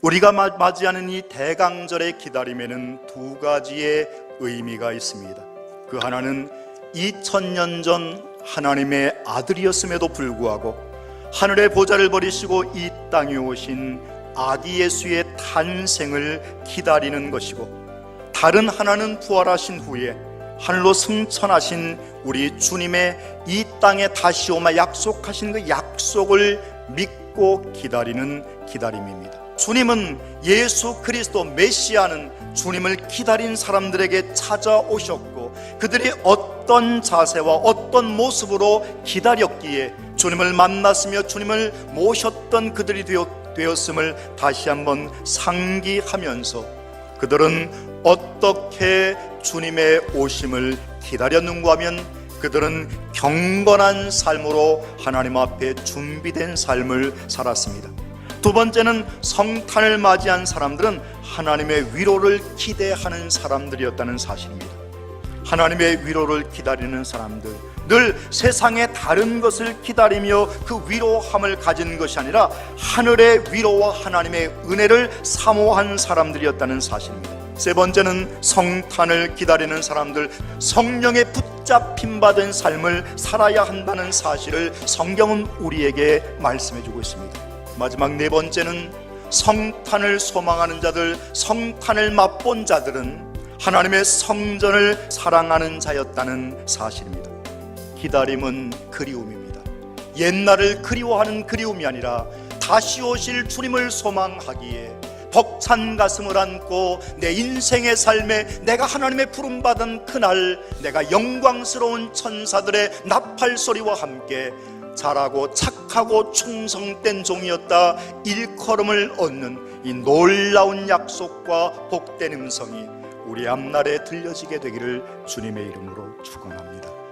우리가 마- 맞이하는 이 대강절의 기다림에는 두 가지의 의미가 있습니다. 그 하나는 2000년 전 하나님의 아들이었음에도 불구하고 하늘의 보좌를 버리시고 이 땅에 오신 아기 예수의 탄생을 기다리는 것이고 다른 하나는 부활하신 후에 하늘로 승천하신 우리 주님의 이 땅에 다시 오마 약속하신 그 약속을 믿고 기다리는 기다림입니다. 주님은 예수 그리스도 메시아는 주님을 기다린 사람들에게 찾아오셨고 그들이 어떤 자세와 어떤 모습으로 기다렸기에 주님을 만났으며 주님을 모셨던 그들이 되었, 되었음을 다시 한번 상기하면서 그들은 어떻게 주님의 오심을 기다렸는가 하면 그들은 경건한 삶으로 하나님 앞에 준비된 삶을 살았습니다. 두 번째는 성탄을 맞이한 사람들은 하나님의 위로를 기대하는 사람들이었다는 사실입니다. 하나님의 위로를 기다리는 사람들, 늘 세상의 다른 것을 기다리며 그 위로함을 가진 것이 아니라 하늘의 위로와 하나님의 은혜를 사모한 사람들이었다는 사실입니다. 세 번째는 성탄을 기다리는 사람들, 성령에 붙잡힘 받은 삶을 살아야 한다는 사실을 성경은 우리에게 말씀해 주고 있습니다. 마지막 네 번째는 성탄을 소망하는 자들, 성탄을 맛본 자들은 하나님의 성전을 사랑하는 자였다는 사실입니다. 기다림은 그리움입니다. 옛날을 그리워하는 그리움이 아니라 다시 오실 주님을 소망하기에 벅찬 가슴을 안고 내 인생의 삶에 내가 하나님의 부름받은 그날 내가 영광스러운 천사들의 나팔 소리와 함께 잘하고 착하고 충성된 종이었다 일컬음을 얻는 이 놀라운 약속과 복된 음성이 우리 앞날에 들려지게 되기를 주님의 이름으로 축원합니다.